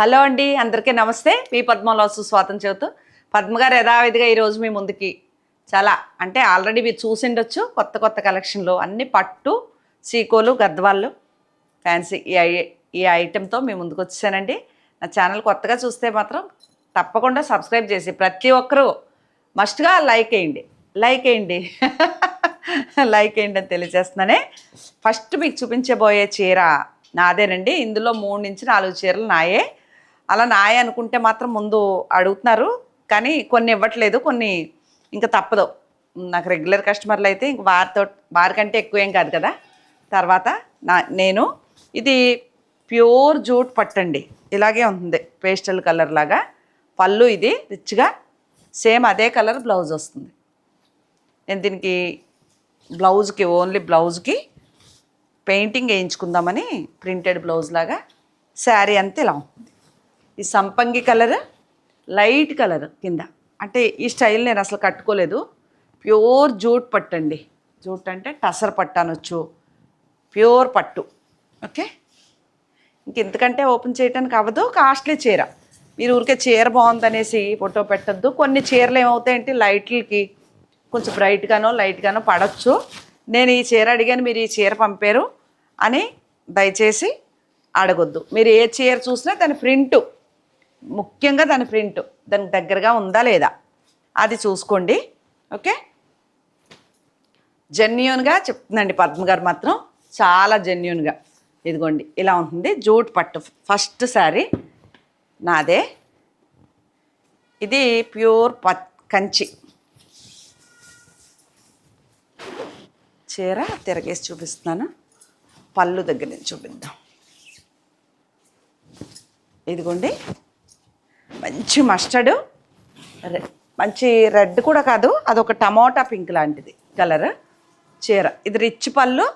Hello అండి అందరికీ నమస్తే. మీ పద్మలో స్వాతం చెబుతూ పద్మగారు యథావిధిగా ఈరోజు మీ ముందుకి చాలా అంటే ఆల్రెడీ మీరు చూసిండొచ్చు కొత్త కొత్త కలెక్షన్లు అన్ని పట్టు సీకోలు గద్వాళ్ళు ఫ్యాన్సీ ఈ ఐ- ఈ ఐటెంతో మీ ముందుకు వచ్చానండి నా ఛానల్ కొత్తగా చూస్తే మాత్రం తప్పకుండా సబ్స్క్రైబ్ చేసి ప్రతి ఒక్కరూ మస్ట్గా లైక్ వేయండి లైక్ వేయండి లైక్ వేయండి అని తెలియజేస్తున్నానే. ఫస్ట్ మీకు చూపించబోయే చీర నాదేనండి. ఇందులో మూడు నుంచి నాలుగు చీరలు నాయే. అలా నాయ అనుకుంటే మాత్రం ముందు అడుగుతున్నారు. కానీ కొన్ని ఇవ్వట్లేదు కొన్ని ఇంకా తప్పదు. నాకు రెగ్యులర్ కస్టమర్లు అయితే ఇంక వారితో వారికంటే ఎక్కువ ఏం కాదు కదా. తర్వాత నా నేను ఇది ప్యూర్ జూట్ పట్టండి. ఇలాగే ఉంటుంది పేస్టల్ కలర్ లాగా. పళ్ళు ఇది రిచ్గా సేమ్ అదే కలర్ బ్లౌజ్ వస్తుంది. నేను దీనికి బ్లౌజ్కి ఓన్లీ బ్లౌజ్కి పెయింటింగ్ వేయించుకుందామని ప్రింటెడ్ బ్లౌజ్ లాగా శారీ అంతా ఇలా ఉంటుంది. ఈ సంపంగి కలర్ లైట్ కలర్ కింద. అంటే ఈ స్టైల్ నేను అసలు కట్టుకోలేదు. ప్యూర్ జూట్ పట్టు అండి. జూట్ అంటే టసర్ పట్టు అనొచ్చు. ప్యూర్ పట్టు. ఓకే? ఇంక ఎందుకంటే ఓపెన్ చేయడానికి అవ్వదు కాస్ట్లీ చీర. మీరు ఊరికే చీర బాగుందనేసి ఫోటో పెట్టద్దు. కొన్ని చీరలు ఏమవుతాయంటే లైట్లకి కొంచెం బ్రైట్గానో లైట్గానో పడవచ్చు నేను ఈ చీర అడిగాను మీరు ఈ చీర పంపారు అని దయచేసి అడగొద్దు. మీరు ఏ చీర చూసినా దాని ప్రింటు ముఖ్యంగా దాని ప్రింట్ దానికి దగ్గరగా ఉందా లేదా? అది చూసుకోండి. ఓకే? జెన్యున్గా చెప్తుందండి పద్మ గారు మాత్రం. చాలా జెన్యున్గా. ఇదిగోండి ఇలా ఉంటుంది. జూట్ పట్టు ఫస్ట్ శారీ. నాదే. ఇది ప్యూర్ పత్ కంచి. చీర తిరగేసి చూపిస్తున్నాను. పళ్ళు దగ్గర నుంచి చూపిద్దాం. ఇదిగోండి. మంచి మస్టర్డ్ రె- మంచి రెడ్ కూడా కాదు అదొక టమోటా పింక్ లాంటిది కలర్ చీర. ఇది రిచ్ పళ్ళు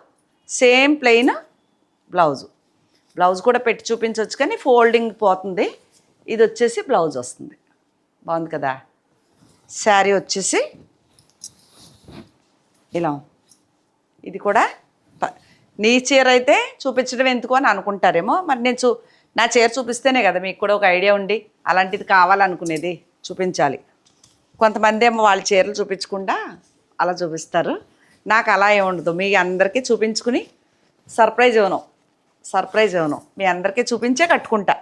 సేమ్ ప్లెయిన్ బ్లౌజు. బ్లౌజ్ కూడా పెట్టి చూపించవచ్చు కానీ ఫోల్డింగ్ పోతుంది. ఇది వచ్చేసి బ్లౌజ్ వస్తుంది. బాగుంది కదా? శారీ వచ్చేసి ఇలా. ఇది కూడా ప- నీ చీర అయితే చూపించడం ఎందుకు అని అనుకుంటారేమో. మరి నేను చూ నా చీర చూపిస్తేనే కదా మీకు కూడా ఒక ఐడియా ఉండి. అలాంటిది కావాలనుకునేది చూపించాలి. కొంతమంది ఏమో వాళ్ళ చీరలు చూపించకుండా అలా చూపిస్తారు. నాకు అలా ఏముండదు మీ అందరికీ చూపించుకుని సర్ప్రైజ్ ఇవ్వను. సర్ప్రైజ్ ఇవ్వను. మీ అందరికీ చూపించే కట్టుకుంటా.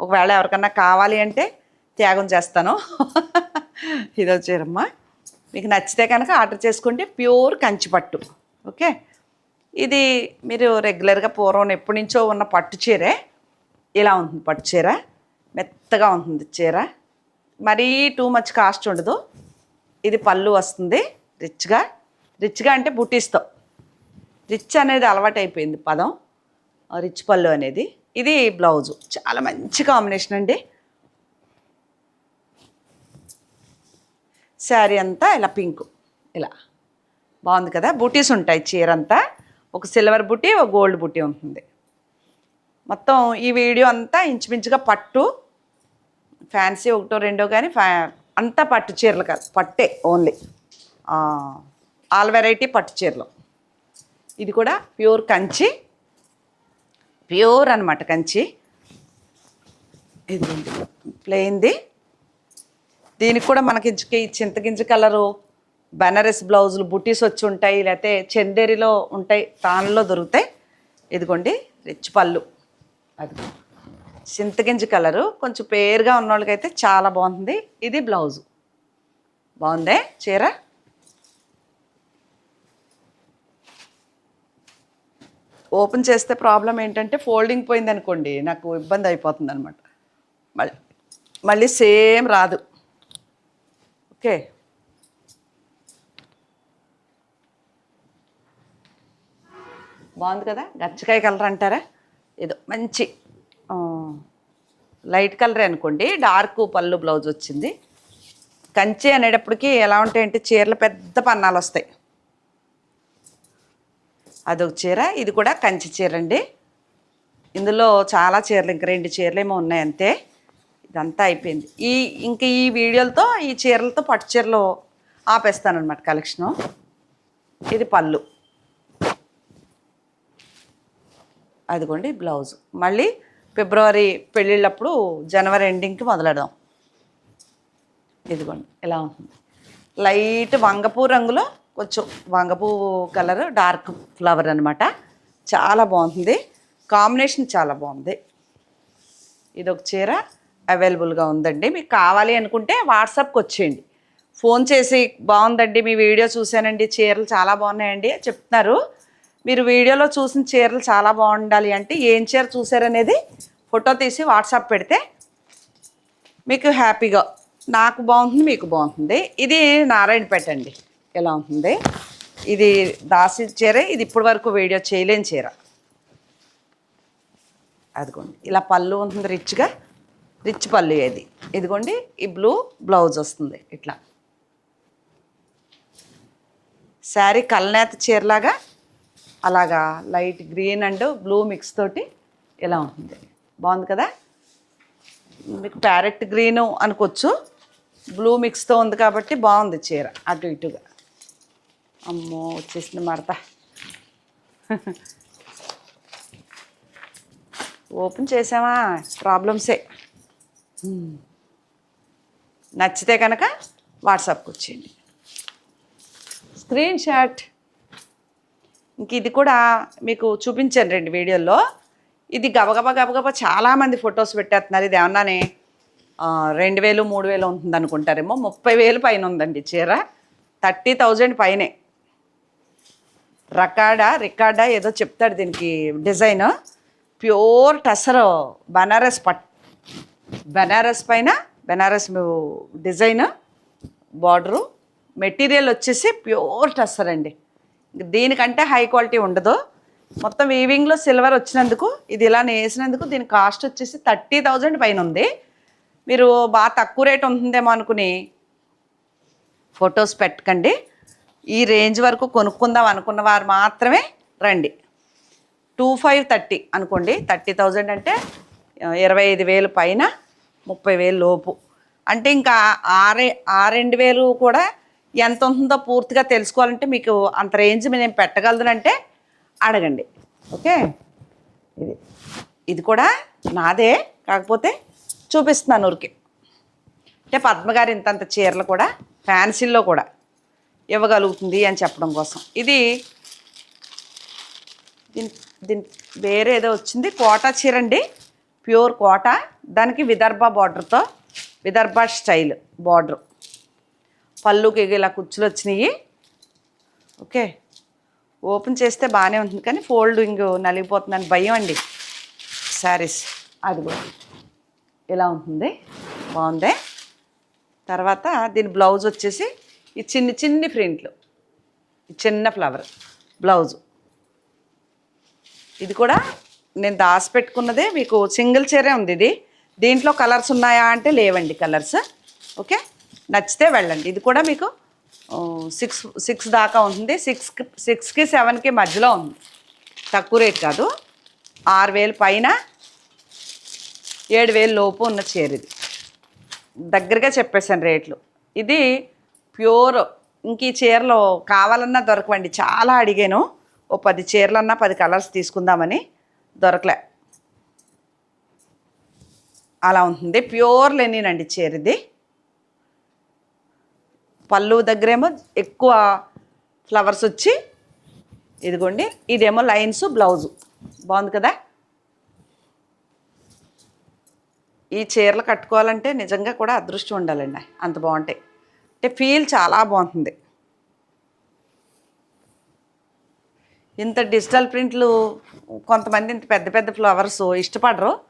ఒకవేళ ఎవరికన్నా కావాలి అంటే త్యాగం చేస్తాను. ఇదో చీరమ్మ. మీకు నచ్చితే కనుక ఆర్డర్ చేసుకుంటే ప్యూర్ కంచిపట్టు ఓకే? ఇది మీరు రెగ్యులర్గా పూర్వం ఎప్పటి నుంచో ఉన్న పట్టు చీరే. ఇలా ఉంటుంది పట్టు చీర. మెత్తగా ఉంటుంది చీర. మరీ టూ మచ్ కాస్ట్ ఉండదు. ఇది పళ్ళు వస్తుంది రిచ్గా రిచ్గా అంటే బుటీస్తో రిచ్ అనేది అలవాటు అయిపోయింది పదం. రిచ్ పళ్ళు అనేది. ఇది బ్లౌజు చాలా మంచి కాంబినేషన్ అండి. శారీ అంతా ఇలా పింక్ ఇలా. బాగుంది కదా? బూటీస్ ఉంటాయి చీర అంతా. ఒక సిల్వర్ బుటీ ఒక గోల్డ్ బుటీ ఉంటుంది. మొత్తం ఈ వీడియో అంతా ఇంచుమించుగా పట్టు. ఫ్యాన్సీ ఒకటో రెండో కానీ ఫ్యా అంతా పట్టు చీరలు కాదు. పట్టే ఓన్లీ. ఆల్ వెరైటీ పట్టు చీరలు. ఇది కూడా ప్యూర్ కంచి. ప్యూర్ అనమాట కంచి. ఇది ప్లెయిన్ది. దీనికి కూడా మనకి చింతగింజ కలరు బెనారస్ బ్లౌజులు బుటీస్ వచ్చి ఉంటాయి లేకపోతే చందేరిలో ఉంటాయి తానులో దొరుకుతాయి. ఇదిగోండి రిచ్ పళ్ళు. అది చింతగింజ కలరు. కొంచెం పేరుగా ఉన్న వాళ్ళకైతే చాలా బాగుంది. ఇది బ్లౌజు. బాగుందే చీర? ఓపెన్ చేస్తే ప్రాబ్లం ఏంటంటే ఫోల్డింగ్ పోయింది అనుకోండి నాకు ఇబ్బంది అయిపోతుంది అనమాట మళ్ళీ మళ్ళీ సేమ్ రాదు. ఓకే. బాగుంది కదా? గచ్చకాయ కలర్ అంటారా? ఏదో మంచి లైట్ కలర్ అనుకోండి డార్క్ పళ్ళు బ్లౌజ్ వచ్చింది. కంచి అనేటప్పటికి ఎలా ఉంటాయంటే చీరలు పెద్ద పన్నాలు వస్తాయి అదొక చీర ఇది కూడా కంచి చీర అండి ఇందులో చాలా చీరలు ఇంకా రెండు చీరలు ఏమో ఉన్నాయి అంతే ఇదంతా అయిపోయింది. ఈ ఇంక ఈ వీడియోలతో ఈ చీరలతో పట్టు చీరలు ఆపేస్తానమాట కలెక్షను. ఇది పళ్ళు. అదిగోండి బ్లౌజ్. మళ్ళీ ఫిబ్రవరి పెళ్ళిళ్ళప్పుడు జనవరి ఎండింగ్కి మొదలెడదాం. ఇదిగోండి ఇలా ఉంటుంది. లైట్ వంగపూ రంగులో కొంచెం వంగపూ కలర్ డార్క్ ఫ్లవర్ అనమాట చాలా బాగుంటుంది కాంబినేషన్ చాలా బాగుంది. ఇది ఒక చీర అవైలబుల్గా ఉందండి. మీకు కావాలి అనుకుంటే వాట్సాప్కి వచ్చేయండి. ఫోన్ చేసి బాగుందండి మీ వీడియో చూశానండి చీరలు చాలా బాగున్నాయండి చెప్తున్నారు. మీరు వీడియోలో చూసిన చీరలు చాలా బాగుండాలి అంటే ఏం చీర చూసారనేది ఫోటో తీసి వాట్సాప్ పెడితే మీకు హ్యాపీగా నాకు బాగుంటుంది మీకు బాగుంటుంది. ఇది నారాయణపేట అండి. ఎలా ఉంటుంది? ఇది దాసి చీర ఇది ఇప్పటి వరకు వీడియో చేయలేని చీర. అదిగోండి ఇలా పళ్ళు ఉంటుంది రిచ్గా రిచ్ పళ్ళు ఇది ఇదిగోండి ఈ బ్లూ బ్లౌజ్ వస్తుంది ఇట్లా. శారీ కల్నేత చీరలాగా అలాగా light green and blue mix తోటి ఇలా ఉంటుంది? బాగుంది కదా? మీకు ప్యారెట్ గ్రీను అనుకోవచ్చు. బ్లూ మిక్స్తో ఉంది కాబట్టి బాగుంది చీర. అటు ఇటుగా. అమ్మో వచ్చేసింది మడత. ఓపెన్ చేసామా? ప్రాబ్లమ్సే. నచ్చితే కనుక వాట్సాప్కి వచ్చేయండి. Screenshot. ఇంక ఇది కూడా మీకు చూపించాను రెండు వీడియోల్లో. ఇది గబగబా గబగబా చాలామంది ఫొటోస్ పెట్టేస్తున్నారు. ఇది ఏమన్నానే రెండు వేలు మూడు వేలు ఉంటుంది అనుకుంటారేమో. ముప్పై వేలు పైన ఉందండి చీర. థర్టీ థౌజండ్ పైనే. రకాడా రికార్డా ఏదో చెప్తాడు దీనికి డిజైన్. ప్యూర్ టసర్ బనారస్ పట్ బనారస్ పైన బనారస్ డిజైన్ బార్డరు. మెటీరియల్ వచ్చేసి ప్యూర్ టస్సర్ అండి దీనికంటే హై క్వాలిటీ ఉండదు. మొత్తం వీవింగ్లో సిల్వర్ వచ్చినందుకు ఇది ఇలా నేసినందుకు దీని కాస్ట్ వచ్చేసి థర్టీ థౌజండ్ పైన ఉంది మీరు బాగా తక్కువ రేట్ ఉంటుందేమో అనుకుని ఫొటోస్ పెట్టకండి. ఈ రేంజ్ వరకు కొనుక్కుందాం అనుకున్న వారు మాత్రమే రండి. టూ ఫైవ్ థర్టీ అనుకోండి. థర్టీ థౌజండ్ అంటే ఇరవై ఐదు వేలు పైన ముప్పై వేలు లోపు. అంటే ఇంకా ఆరే ఆ రెండు వేలు కూడా ఎంత ఉంటుందో పూర్తిగా తెలుసుకోవాలంటే మీకు అంత రేంజ్ నేను పెట్టగలదునంటే అడగండి. ఓకే? ఇది ఇది కూడా నాదే కాకపోతే చూపిస్తున్నాను ఊరికి. అంటే పద్మగారు ఇంతంత చీరలు కూడా ఫ్యాన్సీల్లో కూడా ఇవ్వగలుగుతుంది అని చెప్పడం కోసం. ఇది దీని దీని వేరే ఏదో వచ్చింది కోటా చీర అండి ప్యూర్ కోటా. దానికి విదర్భ బార్డర్తో విదర్భ స్టైల్ బార్డర్ పళ్ళుకి ఇలా కుచ్చులు వచ్చినాయి. ఓకే. ఓపెన్ చేస్తే బాగానే ఉంటుంది కానీ ఫోల్డింగ్ నలిగిపోతుందని భయం అండి. శారీస్ అది కూడా ఇలా ఉంటుంది. బాగుంది. తర్వాత దీని బ్లౌజ్ వచ్చేసి ఈ చిన్ని చిన్ని ప్రింట్లు. ఈ చిన్న ఫ్లవర్ బ్లౌజు. ఇది కూడా నేను దాచిపెట్టుకున్నదే మీకు సింగిల్ చీరే ఉంది ఇది. దీంట్లో కలర్స్ ఉన్నాయా అంటే లేవండి కలర్స్. ఓకే? నచ్చితే వెళ్ళండి. ఇది కూడా మీకు సిక్స్ సిక్స్ దాకా ఉంటుంది. సిక్స్ సిక్స్కి సెవెన్కి మధ్యలో ఉంది. తక్కువ రేట్ కాదు. ఆరు వేలు పైన ఏడు వేలు లోపు ఉన్న చీర ఇది. దగ్గరగా చెప్పేశాను రేట్లు. ఇది ప్యూర్ ఇంక ఈ చీరలు కావాలన్నా దొరకవండి. చాలా అడిగాను. ఓ పది చీరలన్నా పది కలర్స్ తీసుకుందామని. దొరకలే. అలా ఉంటుంది. ప్యూర్ లెనిన్ అండి చీర ఇది. పళ్ళు దగ్గరేమో ఎక్కువ ఫ్లవర్స్ వచ్చి ఇదిగోండి ఇదేమో లైన్స్ బ్లౌజు. బాగుంది కదా? ఈ చీరలు కట్టుకోవాలంటే నిజంగా కూడా అదృష్టం ఉండాలండి. అంత బాగుంటాయి. అంటే ఫీల్ చాలా బాగుంటుంది. ఇంత డిజిటల్ ప్రింట్లు కొంతమంది ఇంత పెద్ద పెద్ద ఫ్లవర్స్ ఇష్టపడరు.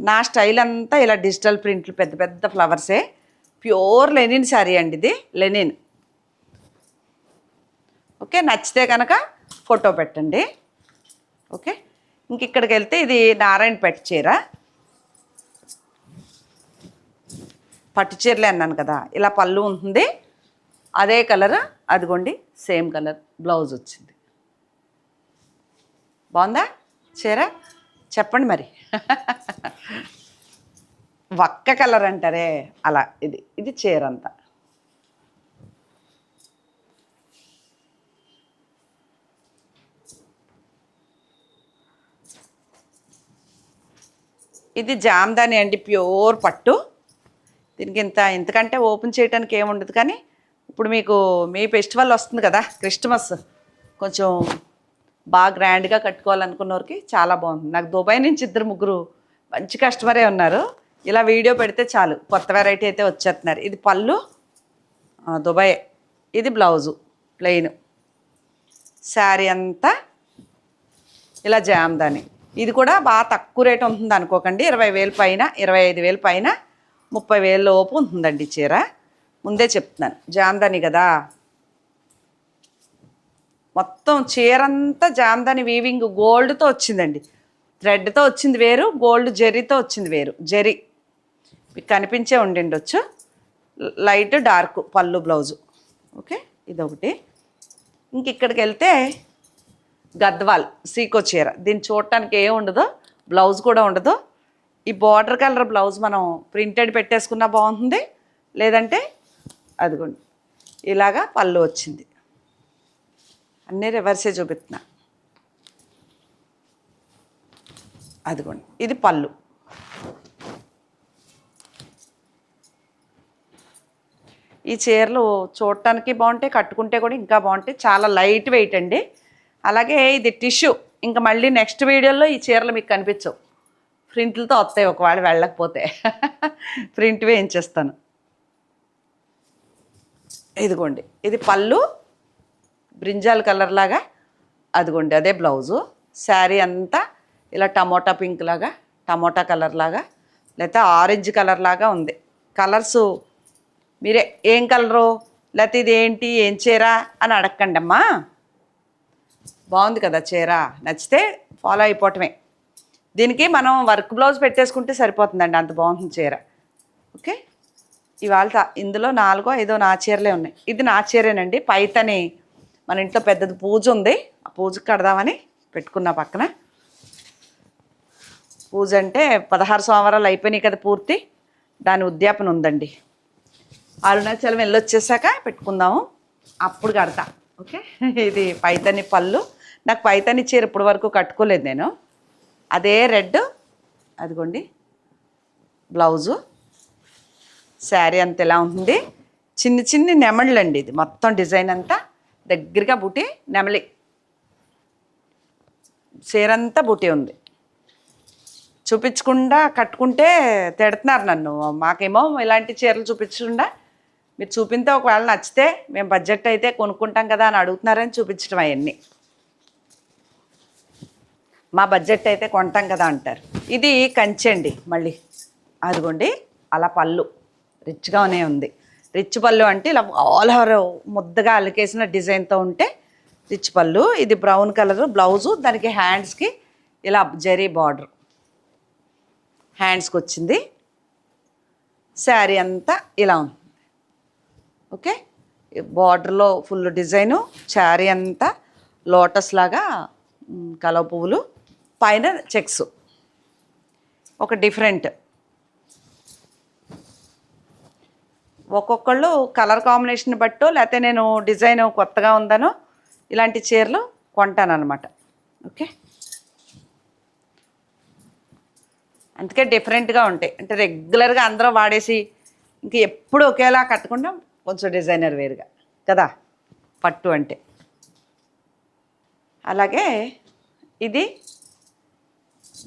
నా స్టైల్ అంతా ఇలా డిజిటల్ ప్రింట్లు పెద్ద పెద్ద ఫ్లవర్సే. ప్యూర్ లెనిన్ శారీ అండి ఇది లెనిన్. ఓకే నచ్చితే కనుక ఫోటో పెట్టండి. ఓకే ఇంక ఇక్కడికి వెళ్తే ఇది నారాయణపేట చీర. పట్టు చీరలే అన్నాను కదా ఇలా పళ్ళు ఉంటుంది అదే కలర్ అదిగోండి సేమ్ కలర్ బ్లౌజ్ వచ్చింది. బాగుందా చీర? చెప్పండి మరి. వక్క కలర్ అంటారే? అలా ఇది ఇది చీరంతా. ఇది జామ్దాని అండి ప్యూర్ పట్టు. దీనికి ఇంత ఇంతకంటే ఓపెన్ చేయడానికి ఏముండదు కానీ ఇప్పుడు మీకు మీ ఫెస్టివల్ వస్తుంది కదా క్రిస్టమస్. కొంచెం బాగా గ్రాండ్గా కట్టుకోవాలనుకున్నవారికి చాలా బాగుంది. నాకు దుబాయ్ నుంచి ఇద్దరు ముగ్గురు మంచి కస్టమరే ఉన్నారు. ఇలా వీడియో పెడితే చాలు. కొత్త వెరైటీ అయితే వచ్చేస్తున్నారు. ఇది పళ్ళు దుబాయ్. ఇది బ్లౌజు ప్లెయిన్ శారీ అంతా ఇలా జామ్దాని. ఇది కూడా బాగా తక్కువ రేట్ ఉంటుంది అనుకోకండి. ఇరవై వేలు పైన ఇరవై ఐదు వేలు పైన ముప్పై వేల లోపు ఉంటుందండి చీర. ముందే చెప్తున్నాను. జామ్దాని కదా. మొత్తం చీరంతా జామ్దాని వీవింగ్ గోల్డ్తో వచ్చిందండి. థ్రెడ్తో వచ్చింది వేరు గోల్డ్ జెర్రీతో వచ్చింది వేరు. జెర్రీ మీకు కనిపించే ఉండిండొచ్చు. లైట్ డార్క్ పళ్ళు బ్లౌజు. ఓకే? ఇదొకటి. ఇంక ఇక్కడికి వెళ్తే గద్వాల్ సీకో చీర. దీన్ని చూడటానికి ఏం ఉండదు బ్లౌజ్ కూడా ఉండదు. ఈ బార్డర్ కలర్ బ్లౌజ్ మనం ప్రింటెడ్ పెట్టేసుకున్నా బాగుంటుంది. లేదంటే అదిగోండి ఇలాగా పళ్ళు వచ్చింది. అన్నీ రివర్సే చూపిస్తున్నా. అదిగోండి ఇది పళ్ళు. ఈ చీరలు చూడటానికి బాగుంటాయి కట్టుకుంటే కూడా ఇంకా బాగుంటాయి. చాలా లైట్ వెయిట్ అండి. అలాగే ఇది టిష్యూ ఇంకా మళ్ళీ నెక్స్ట్ వీడియోలో ఈ చీరలు మీకు కనిపించవు. ప్రింట్లతో వస్తాయి ఒకవేళ వెళ్ళకపోతే. ప్రింట్ వేయించేస్తాను. ఇదిగోండి. ఇది పళ్ళు. బ్రింజాల్ కలర్ లాగా. అదిగోండి అదే బ్లౌజు శారీ అంతా ఇలా టమోటా పింక్ లాగా టమోటా కలర్ లాగా లేకపోతే ఆరెంజ్ కలర్ లాగా ఉంది. కలర్సు మీరే ఏం కలరు? లేకపోతే ఇది ఏంటి? ఏం చీర? అని అడగండి అమ్మా బాగుంది కదా చీర. నచ్చితే ఫాలో అయిపోవటమే. దీనికి మనం వర్క్ బ్లౌజ్ పెట్టేసుకుంటే సరిపోతుందండి అంత బాగుంటుంది చీర. ఓకే? ఇవాళ ఇందులో నాలుగో ఐదో నా చీరలే ఉన్నాయి. ఇది నా చీరేనండి పైతని. మన ఇంట్లో పెద్దది పూజ ఉంది. ఆ పూజకి కడదామని పెట్టుకున్నా పక్కన. పూజ అంటే పదహారు సోమవారాలు అయిపోయినాయి కదా పూర్తి. దాని ఉద్యాపన ఉందండి. అరుణాచలం వెళ్ళొచ్చేసాక పెట్టుకుందాము. అప్పుడు కడతా ఓకే? ఇది పైతని పళ్ళు. నాకు పైతని చీర ఇప్పటి వరకు కట్టుకోలేదు నేను. అదే రెడ్ అదిగోండి బ్లౌజు. శారీ అంత ఎలా ఉంటుంది? చిన్ని చిన్ని నెమళ్ళు అండి ఇది మొత్తం డిజైన్ అంతా. దగ్గరగా బూటీ నెమలి. చీరంతా బూటీ ఉంది. చూపించకుండా కట్టుకుంటే తిడుతున్నారు నన్ను. మాకేమో ఇలాంటి చీరలు చూపించకుండా మీరు చూపితే ఒకవేళ నచ్చితే మేము బడ్జెట్ అయితే కొనుక్కుంటాం కదా అని అడుగుతున్నారని చూపించడం అవన్నీ. మా బడ్జెట్ అయితే కొంటాం కదా అంటారు. ఇది కంచి అండి మళ్ళీ. అదిగోండి అలా పళ్ళు. రిచ్గానే ఉంది. రిచ్ పళ్ళు అంటే ఇలా ఆల్ ఓవర్ ముద్దగా అలికేసిన డిజైన్తో ఉంటే రిచ్ పళ్ళు. ఇది బ్రౌన్ కలర్ బ్లౌజు దానికి హ్యాండ్స్కి ఇలా జరీ బార్డర్ హ్యాండ్స్కి వచ్చింది. శారీ అంతా ఇలా ఉంది. ఓకే? బార్డర్లో ఫుల్ డిజైను శారీ అంతా లోటస్ లాగా కలవ పువ్వులు పైన చెక్స్. ఒక డిఫరెంట్. ఒక్కొక్కళ్ళు కలర్ కాంబినేషన్ బట్టో లేకపోతే నేను డిజైన్ కొత్తగా ఉందనో ఇలాంటి చీరలు కొంటానమాట ఓకే? అందుకే డిఫరెంట్గా ఉంటాయి. అంటే రెగ్యులర్గా అందరూ వాడేసి ఇంక ఎప్పుడు ఒకేలా కట్టకుండా కొంచెం డిజైనర్ వేరుగా కదా? పట్టు అంటే. అలాగే ఇది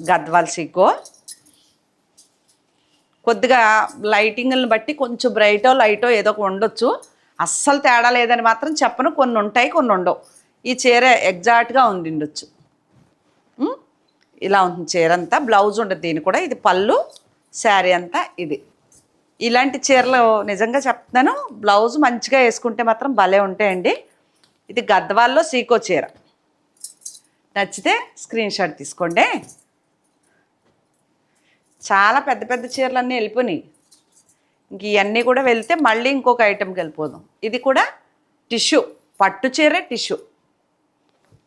గద్వాల్ సీకో కొద్దిగా లైటింగ్ని బట్టి కొంచెం బ్రైటో లైటో ఏదో ఒక ఉండొచ్చు. అస్సలు తేడా లేదని మాత్రం చెప్పను. కొన్ని ఉంటాయి కొన్ని ఉండవు. ఈ చీర ఎగ్జాక్ట్గా ఉండిండొచ్చు. ఉండొచ్చు ఇలా ఉంటుంది చీర అంతా. బ్లౌజ్ ఉండదు దీని కూడా. ఇది పళ్ళు శారీ అంతా ఇది. ఇలాంటి చీరలు నిజంగా చెప్తున్నాను. బ్లౌజ్ మంచిగా వేసుకుంటే మాత్రం భలే ఉంటాయండి. ఇది గద్వాల్లో సీకో చీర. నచ్చితే స్క్రీన్ షాట్ తీసుకోండి. చాలా పెద్ద పెద్ద చీరలన్నీ వెళ్ళిపోయినాయి. ఇంక ఇవన్నీ కూడా వెళ్తే మళ్ళీ ఇంకొక ఐటెంకి వెళ్ళిపోదాం. ఇది కూడా టిష్యూ పట్టు చీరే టిష్యూ.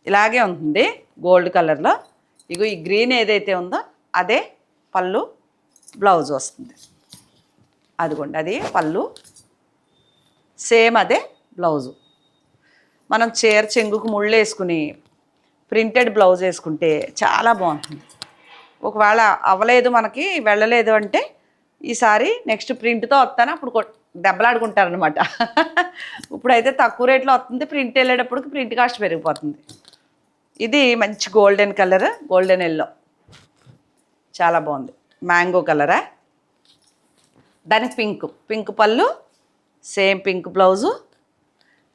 ఇలాగే ఉంటుంది గోల్డ్ కలర్లో. ఇగో ఈ గ్రీన్ ఏదైతే ఉందో అదే పళ్ళు బ్లౌజ్ వస్తుంది. అదిగోండి అది పళ్ళు. సేమ్ అదే బ్లౌజు. మనం చీర చెంగుకు ముళ్ళు వేసుకుని ప్రింటెడ్ బ్లౌజ్ వేసుకుంటే చాలా బాగుంటుంది. ఒకవేళ అవ్వలేదు మనకి వెళ్ళలేదు అంటే ఈసారి నెక్స్ట్ ప్రింట్తో వస్తాను. అప్పుడు దెబ్బలాడుకుంటారనమాట ఇప్పుడైతే తక్కువ రేట్లో వస్తుంది. ప్రింట్ వెళ్ళేటప్పటికి ప్రింట్ కాస్ట్ పెరిగిపోతుంది. ఇది మంచి గోల్డెన్ కలర్ గోల్డెన్ ఎల్లో. చాలా బాగుంది. మ్యాంగో కలరా? దానికి పింక్ పింక్ పళ్ళు సేమ్ పింక్ బ్లౌజు.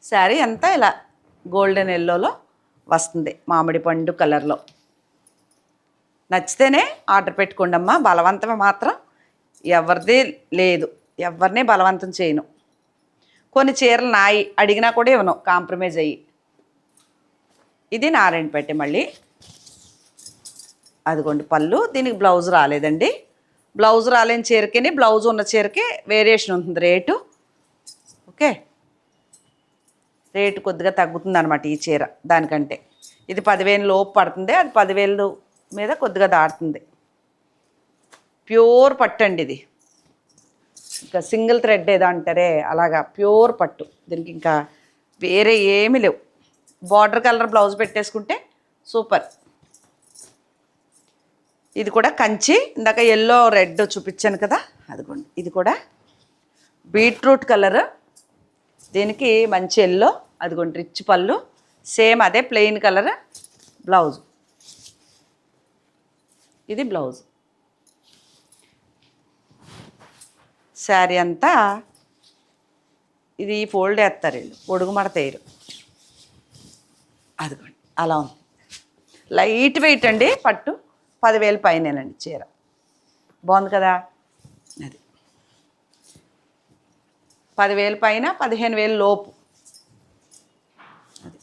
శారీ అంతా ఇలా గోల్డెన్ ఎల్లోలో వస్తుంది మామిడి పండు కలర్లో. నచ్చితేనే ఆర్డర్ పెట్టుకోండి అమ్మా బలవంతమే మాత్రం. ఎవరిది లేదు ఎవరిని బలవంతం చేయను. కొన్ని చీరలు నాయి అడిగినా కూడా ఇవ్వను కాంప్రమైజ్ అయ్యి. ఇది నారాయణపేట మళ్ళీ. అదిగోండి పళ్ళు దీనికి బ్లౌజ్ రాలేదండి. బ్లౌజ్ రాలేని చీరకిని బ్లౌజ్ ఉన్న చీరకి వేరియేషన్ ఉంటుంది రేటు. ఓకే? రేటు కొద్దిగా తగ్గుతుంది అనమాట ఈ చీర దానికంటే. ఇది పదివేలు లోపు పడుతుంది అది పదివేలు మీద కొద్దిగా దాటుతుంది. ప్యూర్ పట్టు అండి ఇది. ఇంకా సింగిల్ థ్రెడ్ ఏదో అంటారే అలాగా ప్యూర్ పట్టు. దీనికి ఇంకా వేరే ఏమీ లేవు. బార్డర్ కలర్ బ్లౌజ్ పెట్టేసుకుంటే సూపర్. ఇది కూడా కంచి. ఇందాక ఎల్లో రెడ్ చూపించాను కదా. అదిగోండి. ఇది కూడా బీట్రూట్ కలర్. దీనికి మంచి ఎల్లో అదిగోండి రిచ్ పళ్ళు. సేమ్ అదే ప్లెయిన్ కలర్. బ్లౌజ్. ఇది బ్లౌజ్. శారీ అంతా ఇది ఫోల్డ్ వేస్తారు వీళ్ళు. ఒడుగు మడతేయరు అదిగోండి. అలా ఉంది. లైట్ వెయిట్ అండి పట్టు. పదివేలు పైనేనండి చీర. బాగుంది కదా? అది. పదివేలు పైన పదిహేను వేలు లోపు. అది.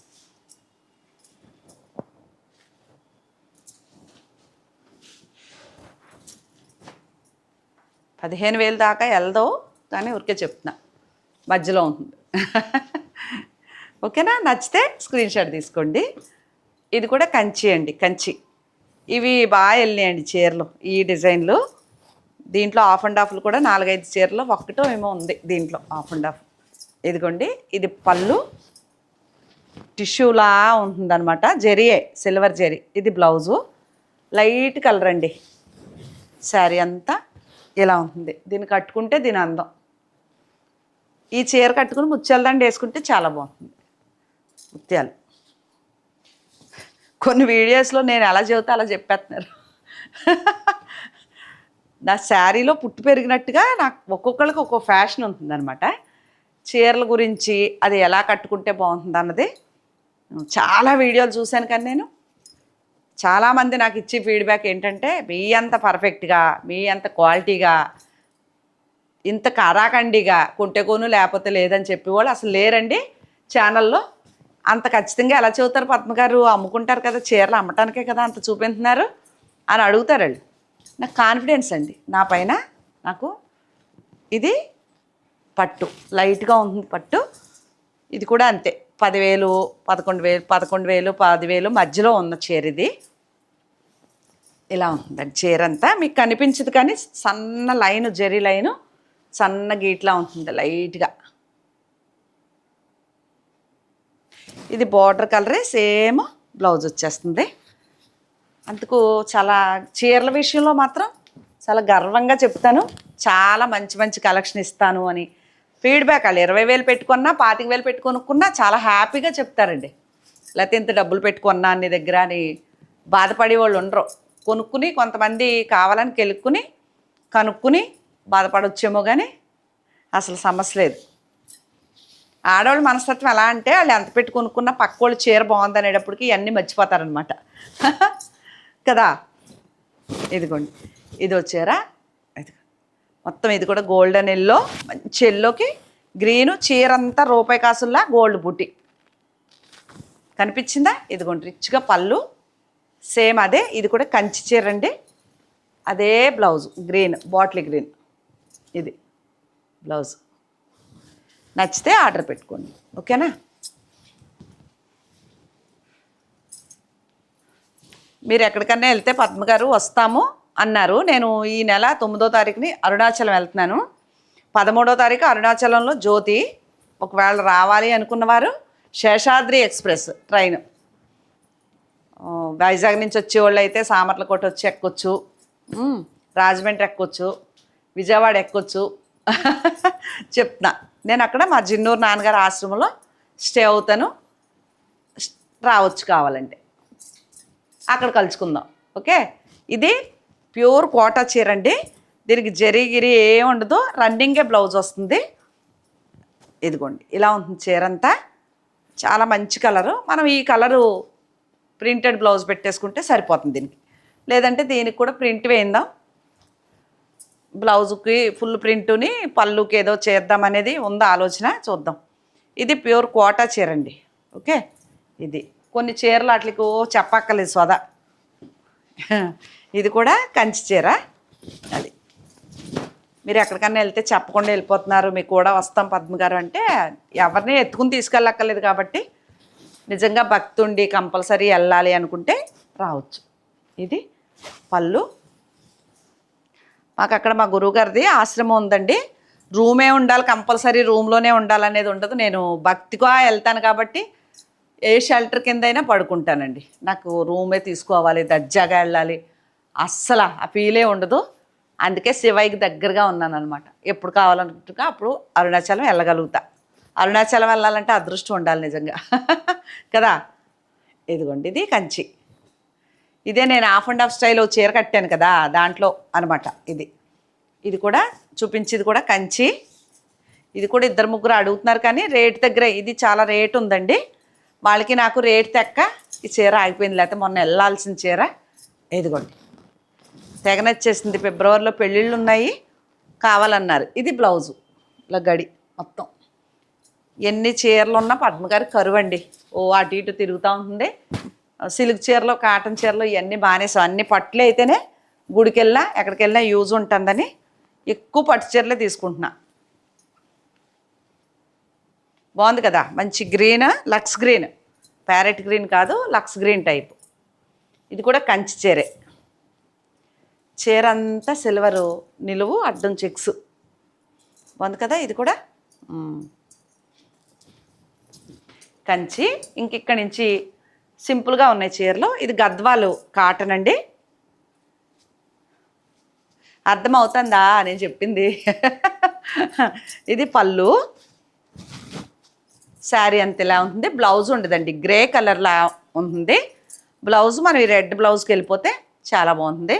పదిహేను వేలు దాకా వెళ్దో కానీ ఊరికే చెప్తున్నా. మధ్యలో ఉంటుంది. ఓకేనా? నచ్చితే స్క్రీన్ షాట్ తీసుకోండి. ఇది కూడా కంచి అండి కంచి. ఇవి బాగా వెళ్ళినాయండి చీరలు ఈ డిజైన్లు. దీంట్లో ఆఫ్ అండ్ ఆఫ్లు కూడా నాలుగైదు చీరలు ఒక్కటో ఏమో ఉంది దీంట్లో ఆఫ్ అండ్ ఆఫ్ ఇదిగోండి ఇది పళ్ళు. టిష్యూలా ఉంటుందన్నమాట జెరీయే సిల్వర్ జెరీ. ఇది బ్లౌజు. లైట్ కలర్ అండి. శారీ అంతా ఇలా ఉంటుంది. దీన్ని కట్టుకుంటే దీని అందం. ఈ చీర కట్టుకుని ముత్యాలు దండ వేసుకుంటే చాలా బాగుంటుంది. ముత్యాలు. కొన్ని వీడియోస్లో నేను ఎలా చెబితే అలా చెప్పేస్తున్నారు. నా శారీలో పుట్టు పెరిగినట్టుగా నాకు ఒక్కొక్కరికి ఒక్కో ఫ్యాషన్ ఉంటుందన్నమాట. చీరల గురించి అది ఎలా కట్టుకుంటే బాగుంటుంది అన్నది. చాలా వీడియోలు చూశాను కానీ నేను. చాలామంది నాకు ఇచ్చే ఫీడ్బ్యాక్ ఏంటంటే మీ అంత పర్ఫెక్ట్గా మీ అంత క్వాలిటీగా ఇంత కరాకండిగా కొను లేకపోతే లేదని చెప్పేవాళ్ళు అసలు లేరండి. ఛానల్లో అంత ఖచ్చితంగా ఎలా చెబుతారు పద్మగారు? అమ్ముకుంటారు కదా చీరలు అమ్మటానికే కదా అంత చూపించుతున్నారు అని అడుగుతారు వాళ్ళు. నాకు కాన్ఫిడెన్స్ అండి. నా పైన నాకు ఇది పట్టు. లైట్గా ఉంటుంది పట్టు. ఇది కూడా అంతే. పదివేలు పదకొండు వేలు పదకొండు వేలు పదివేలు మధ్యలో ఉన్న చీర ఇది. ఇలా ఉంటుందండి చీర అంతా మీకు కనిపించదు కానీ సన్న లైన్ జెరీ లైను సన్న గీట్లా ఉంటుంది లైట్గా. ఇది బార్డర్ కలరే సేమ్ బ్లౌజ్ వచ్చేస్తుంది. అందుకు చాలా చీరల విషయంలో మాత్రం చాలా గర్వంగా చెప్తాను. చాలా మంచి మంచి కలెక్షన్ ఇస్తాను అని ఫీడ్బ్యాక్ వాళ్ళు ఇరవై వేలు పెట్టుకున్నా పాతిక వేలు పెట్టుకొనుక్కున్నా చాలా హ్యాపీగా చెప్తారండి. లేకపోతే ఇంత డబ్బులు పెట్టుకున్నా నీ దగ్గర అని బాధపడే వాళ్ళు ఉండరు. కొనుక్కుని కొంతమంది కావాలని కెలుక్కుని కనుక్కుని బాధపడొచ్చేమో కానీ అసలు సమస్య లేదు. ఆడవాళ్ళ మనస్తత్వం ఎలా అంటే వాళ్ళు ఎంత పెట్టి కొనుక్కున్నా పక్క వాళ్ళు చీర బాగుంది అనేటప్పటికి ఇవన్నీ మర్చిపోతారనమాట కదా? ఇదిగోండి. ఇది వచ్చారా ఇది మొత్తం ఇది కూడా గోల్డెన్ ఎల్లో మంచి ఎల్లోకి గ్రీను చీర అంతా రూపాయి కాసుల్లా గోల్డ్ బుట్టి. కనిపించిందా? ఇదిగోండి రిచ్గా పళ్ళు. సేమ్ అదే ఇది కూడా కంచి చీర అండి. అదే బ్లౌజ్ గ్రీన్ బాటిల్ గ్రీన్ ఇది బ్లౌజ్ నచ్చితే ఆర్డర్ పెట్టుకోండి. ఓకేనా? మీరు ఎక్కడికన్నా వెళ్తే పద్మ గారు వస్తాము అన్నారు. నేను ఈ నెల తొమ్మిదో తారీఖుని అరుణాచలం వెళ్తున్నాను. పదమూడో తారీఖు అరుణాచలంలో జ్యోతి ఒకవేళ రావాలి అనుకున్నవారు శేషాద్రి ఎక్స్ప్రెస్ ట్రైన్. వైజాగ్ నుంచి వచ్చేవాళ్ళు అయితే సామర్లకోట వచ్చి ఎక్కొచ్చు. రాజమండ్రి ఎక్కొచ్చు. విజయవాడ ఎక్కొచ్చు. చెప్తున్నా. నేను అక్కడ మా జిన్నూరు నాన్నగారి ఆశ్రమంలో స్టే అవుతాను. రావచ్చు కావాలంటే. అక్కడ కలుసుకుందాం. ఓకే? ఇది ప్యూర్ కోటా చీర అండి. దీనికి జరిగిరి ఏం ఉండదు. రన్నింగే బ్లౌజ్ వస్తుంది. ఇదిగోండి. ఇలా ఉంటుంది చీర అంతా చాలా మంచి కలరు. మనం ఈ కలరు ప్రింటెడ్ బ్లౌజ్ పెట్టేసుకుంటే సరిపోతుంది దీనికి. లేదంటే దీనికి కూడా ప్రింట్ వేయిందాం. బ్లౌజ్కి ఫుల్ ప్రింటుని పళ్ళుకి ఏదో చేద్దాం అనేది ఉందా ఆలోచన? చూద్దాం. ఇది ప్యూర్ కోటా చీర అండి ఓకే? ఇది. కొన్ని చీరలు వాటికి చెప్పక్కర్లేదు సోదా ఇది కూడా కంచి చీర. అది. మీరు ఎక్కడికన్నా వెళ్తే చెప్పకుండా వెళ్ళిపోతున్నారు మీకు కూడా వస్తాం పద్మ గారు అంటే ఎవరిని ఎత్తుకుని తీసుకెళ్ళక్కర్లేదు కాబట్టి నిజంగా భక్తుండి కంపల్సరీ వెళ్ళాలి అనుకుంటే రావచ్చు. ఇది పళ్ళు మాకు అక్కడ మా గురువుగారిది ఆశ్రమం ఉందండి. రూమే ఉండాలి కంపల్సరీ రూమ్లోనే ఉండాలనేది ఉండదు. నేను భక్తిగా వెళ్తాను కాబట్టి ఏ షెల్టర్ కింద అయినా పడుకుంటానండి. నాకు రూమే తీసుకోవాలి దర్జాగా వెళ్ళాలి. అస్సలు ఆ ఫీలే ఉండదు. అందుకే శివయ్యకి దగ్గరగా ఉన్నాను అనమాట ఎప్పుడు కావాలనుకుంటున్నా అప్పుడు అరుణాచలం వెళ్ళగలుగుతా. అరుణాచలం వెళ్ళాలంటే అదృష్టం ఉండాలి నిజంగా. కదా? ఇదిగోండి ఇది కంచి. ఇదే నేను హాఫ్ అండ్ హాఫ్ స్టైల్ చీర కట్టాను కదా దాంట్లో అనమాట ఇది. ఇది కూడా చూపించేది కూడా కంచి. ఇది కూడా ఇద్దరు ముగ్గురు అడుగుతున్నారు కానీ రేట్ దగ్గర ఇది చాలా రేట్ ఉందండి. వాళ్ళకి నాకు రేట్ తెక్క ఈ చీర ఆగిపోయింది లేకపోతే మొన్న వెళ్ళాల్సిన చీర ఇదిగోండి. తెగనొచ్చేసింది ఫిబ్రవరిలో పెళ్ళిళ్ళు ఉన్నాయి కావాలన్నారు. ఇది బ్లౌజు ఇలా గడి మొత్తం. ఎన్ని చీరలు ఉన్నా పద్మగారి కరువండి. ఓ అటు ఇటు తిరుగుతూ ఉంటుంది. సిల్క్ చీరలు కాటన్ చీరలు ఇవన్నీ బానేసాం అన్ని పట్టులు అయితేనే గుడికెళ్ళినా ఎక్కడికెళ్ళినా యూజ్ ఉంటుందని ఎక్కువ పట్టు చీరలే తీసుకుంటున్నా. బాగుంది కదా? మంచి గ్రీన్ లక్స్ గ్రీన్. ప్యారెట్ గ్రీన్ కాదు లక్స్ గ్రీన్ టైప్. ఇది కూడా కంచి చీరే. చీర అంతా సిల్వరు నిలువు అడ్డం చెక్స్. బాగుంది కదా? ఇది కూడా? కంచి. ఇంక ఇక్కడి నుంచి సింపుల్గా ఉన్నాయి చీరలు. ఇది గద్వాలు కాటన్ అండి. అర్థమవుతుందా? నేను చెప్పింది. ఇది పళ్ళు. శారీ అంత ఇలా ఉంటుంది. బ్లౌజ్ ఉండదండి. గ్రే కలర్లా ఉంటుంది. బ్లౌజ్ మనం ఈ రెడ్ బ్లౌజ్కి వెళ్ళిపోతే చాలా బాగుంటుంది.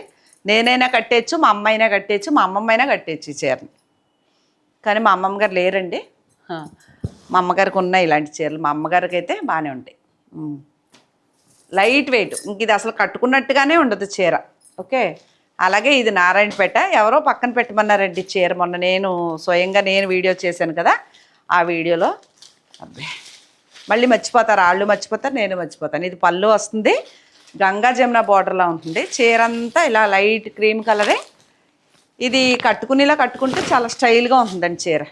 నేనైనా కట్టేయచ్చు మా అమ్మ అయినా కట్టేయచ్చు మా అమ్మమ్మ అయినా కట్టేయచ్చు ఈ చీరని. కానీ మా అమ్మమ్మ గారు లేరండి మా అమ్మగారికి ఉన్నాయి ఇలాంటి చీరలు. మా అమ్మగారికి అయితే బాగానే ఉంటాయి. Light weight. ఇంక ఇది అసలు కట్టుకున్నట్టుగానే ఉండదు చీర. ఓకే? అలాగే ఇది నారాయణపేట. ఎవరో పక్కన పెట్టమన్నారండి చీర. మొన్న నేను స్వయంగా నేను వీడియో చేశాను కదా ఆ వీడియోలో. అబ్బే. మళ్ళీ మర్చిపోతారు. వాళ్ళు మర్చిపోతారు నేను మర్చిపోతాను. ఇది పళ్ళు వస్తుంది. గంగా జమున బార్డర్లా ఉంటుంది. చీర అంతా ఇలా లైట్ క్రీమ్ కలరే. ఇది కట్టుకునేలా కట్టుకుంటే చాలా స్టైల్గా ఉంటుందండి చీర.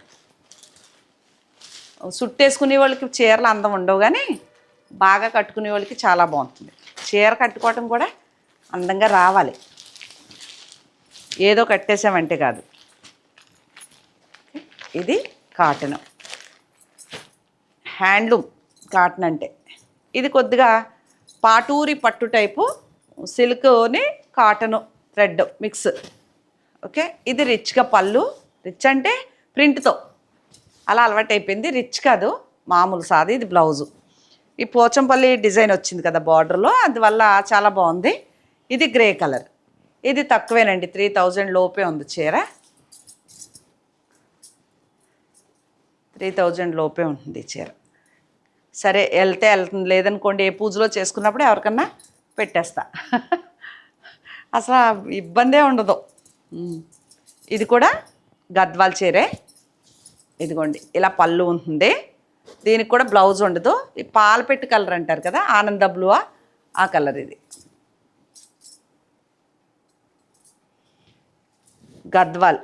సుట్టేసుకునే వాళ్ళకి చీరలు అందం ఉండవు కానీ బాగా కట్టుకునే వాళ్ళకి చాలా బాగుంటుంది. చీర కట్టుకోవటం కూడా అందంగా రావాలి. ఏదో కట్టేసామంటే కాదు. ఇది కాటన్. హ్యాండ్లూమ్ కాటన్ అంటే. ఇది కొద్దిగా పాటూరి పట్టు టైపు సిల్క్ని కాటను థ్రెడ్ మిక్స్. ఓకే? ఇది రిచ్గా పళ్ళు. రిచ్ అంటే ప్రింట్తో. అలా అలవాటు అయిపోయింది రిచ్ కాదు మామూలు సాది. ఇది బ్లౌజు. ఈ పోచంపల్లి డిజైన్ వచ్చింది కదా బార్డర్లో అందువల్ల చాలా బాగుంది. ఇది గ్రే కలర్. ఇది తక్కువేనండి త్రీ థౌజండ్ లోపే ఉంది చీర. త్రీ థౌజండ్ లోపే ఉంటుంది చీర. సరే వెళ్తే వెళ్తుంది. లేదనుకోండి ఏ పూజలో చేసుకున్నప్పుడు ఎవరికన్నా పెట్టేస్తా. అసలు ఇబ్బందే ఉండదు. ఇది కూడా గద్వాల్ చీరే. ఇదిగోండి ఇలా పళ్ళు ఉంటుంది. దీనికి కూడా బ్లౌజ్ ఉండదు. ఈ పాలపెట్టు కలర్ అంటారు కదా ఆనంద బ్లూ ఆ కలర్ ఇది. గద్వాల్.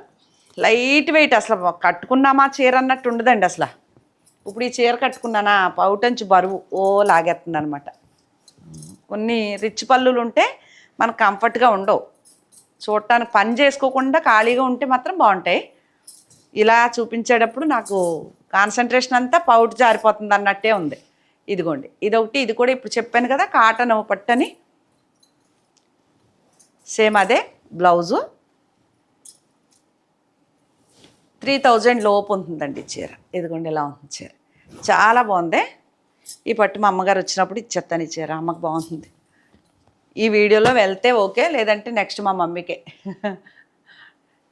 లైట్ వెయిట్ అసలు కట్టుకున్నామా చీర అన్నట్టు ఉండదండి అసలు. ఇప్పుడు ఈ చీర కట్టుకున్నానా? పౌటంచి బరువు ఓ లాగేస్తుంది అనమాట కొన్ని రిచ్ పళ్ళులు ఉంటే మనకు కంఫర్ట్గా ఉండవు. చూడటానికి పని చేసుకోకుండా ఖాళీగా ఉంటే మాత్రం బాగుంటాయి. ఇలా చూపించేటప్పుడు నాకు కాన్సన్ట్రేషన్ అంతా పౌట్ జారిపోతుంది అన్నట్టే ఉంది. ఇదిగోండి. ఇదొకటి ఇది కూడా ఇప్పుడు చెప్పాను కదా కాటన్ పట్టని సేమ్ అదే బ్లౌజు త్రీ థౌజండ్ లోపు ఉంటుందండి ఈ చీర. ఇదిగోండి ఇలా ఉంటుంది చీర. చాలా బాగుంది. ఈ పట్టు మా అమ్మగారు వచ్చినప్పుడు ఇచ్చేస్తాను ఈ చీర. అమ్మకు బాగుంటుంది. ఈ వీడియోలో వెళ్తే ఓకే లేదంటే నెక్స్ట్ మా మమ్మీకే.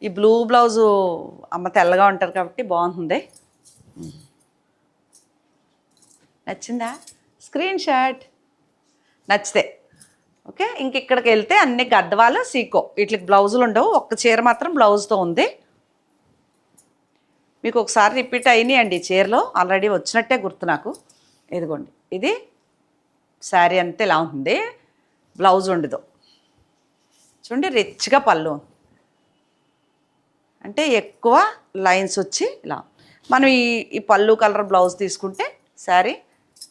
ఈ బ్లూ బ్లౌజు అమ్మ తెల్లగా ఉంటారు కాబట్టి బాగుంటుంది. నచ్చిందా? Screenshot. నచ్చితే. ఓకే? ఇంక ఇక్కడికి వెళ్తే అన్ని గద్దవాలు సీకో. వీటికి బ్లౌజులు ఉండవు. ఒక్క చీర మాత్రం బ్లౌజ్తో ఉంది. మీకు ఒకసారి రిపీట్ అయినాయి అండి చీరలో. ఆల్రెడీ వచ్చినట్టే గుర్తు నాకు. ఇదిగోండి. ఇది శారీ అంతా ఇలా ఉంటుంది బ్లౌజ్ ఉండదు. చూడండి రిచ్గా పళ్ళు. అంటే ఎక్కువ లైన్స్ వచ్చి ఇలా మనం ఈ ఈ పళ్ళు కలర్ బ్లౌజ్ తీసుకుంటే శారీ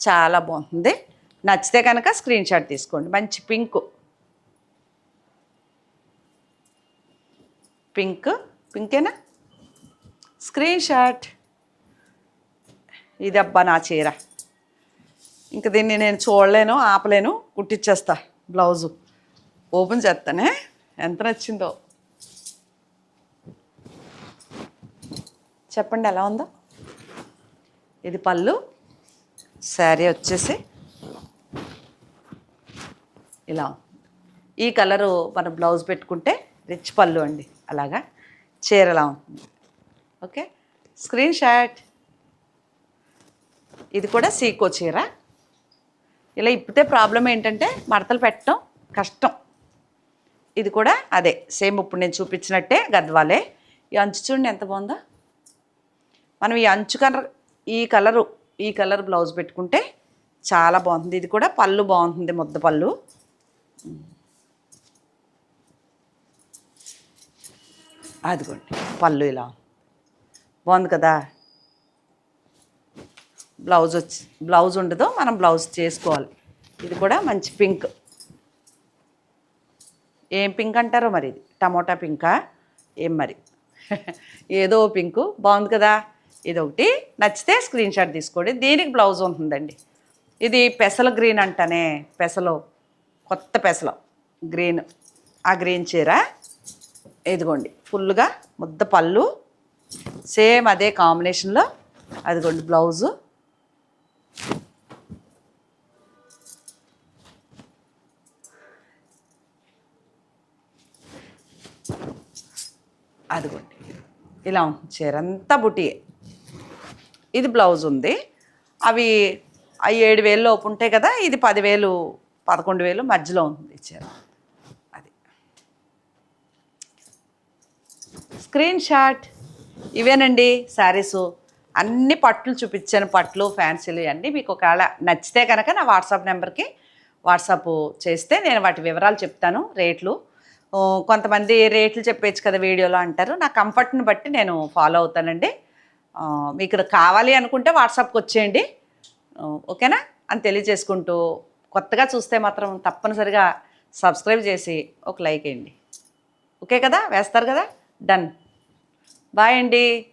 చాలా బాగుంటుంది. నచ్చితే కనుక స్క్రీన్ షాట్ తీసుకోండి. మంచి పింక్. పింక్. పింకేనా? Screenshot. ఇది అబ్బా నా చీర. ఇంక దీన్ని నేను చూడలేను ఆపలేను కుట్టిచ్చేస్తా బ్లౌజు. ఓపెన్ చేస్తానే. ఎంత నచ్చిందో. చెప్పండి ఎలా ఉందో? ఇది పళ్ళు. శారీ వచ్చేసి ఇలా ఈ కలరు మన బ్లౌజ్ పెట్టుకుంటే రిచ్ పళ్ళు అండి అలాగా? చీర ఎలా ఉంటుంది? ఓకే? Screenshot. ఇది కూడా సీకో చీర. ఇలా ఇప్పితే ప్రాబ్లం ఏంటంటే మడతలు పెట్టడం కష్టం. ఇది కూడా అదే సేమ్ ఇప్పుడు నేను చూపించినట్టే గద్వాలే. ఈ అంచు చూడండి ఎంత బాగుందో. మనం ఈ అంచు కలర్ ఈ కలరు ఈ కలర్ బ్లౌజ్ పెట్టుకుంటే చాలా బాగుంటుంది ఇది కూడా పళ్ళు బాగుంటుంది ముద్ద పళ్ళు. అదిగోండి పళ్ళు ఇలా. బాగుంది కదా? బ్లౌజ్ వచ్చి బ్లౌజ్ ఉండదు మనం బ్లౌజ్ చేసుకోవాలి. ఇది కూడా మంచి పింక్. ఏం పింక్ అంటారో మరి ఇది? టమోటా పింకా? ఏం మరి? ఏదో పింకు. బాగుంది కదా? ఇది ఒకటి నచ్చితే స్క్రీన్ షాట్ తీసుకోండి. దీనికి బ్లౌజ్ ఉంటుందండి? ఇది పెసల గ్రీన్ అంటనే పెసలు కొత్త పెసలు గ్రీన్ ఆ గ్రీన్ చీర ఇదిగోండి. ఫుల్గా ముద్ద పళ్ళు. సేమ్ అదే కాంబినేషన్లో అదిగోండి బ్లౌజు అదిగోండి. ఇలా ఉంటుంది చీర. అంతా బుటియే. ఇది బ్లౌజ్ ఉంది. అవి ఆ ఏడు వేలు లోపు ఉంటాయి కదా ఇది పదివేలు పదకొండు వేలు మధ్యలో ఉంది ఇచ్చారు. అది. స్క్రీన్ షాట్ ఇవేనండి శారీసు. అన్ని పట్లు చూపించాను పట్లు ఫ్యాన్సీలు ఇవన్నీ. మీకు ఒకవేళ నచ్చితే కనుక నా వాట్సాప్ నెంబర్కి వాట్సాప్ చేస్తే నేను వాటి వివరాలు చెప్తాను రేట్లు. కొంతమంది రేట్లు చెప్పేచ్చు కదా వీడియోలో అంటారు. నా కంఫర్ట్ని బట్టి నేను ఫాలో అవుతానండి. మీకు కావాలి అనుకుంటే వాట్సాప్కి వచ్చేయండి. ఓకేనా? అని తెలియజేసుకుంటూ కొత్తగా చూస్తే మాత్రం తప్పనిసరిగా సబ్స్క్రైబ్ చేసి ఒక లైక్ వేయండి. ఓకే కదా? వేస్తారు కదా? డన్. బాయ్ అండి.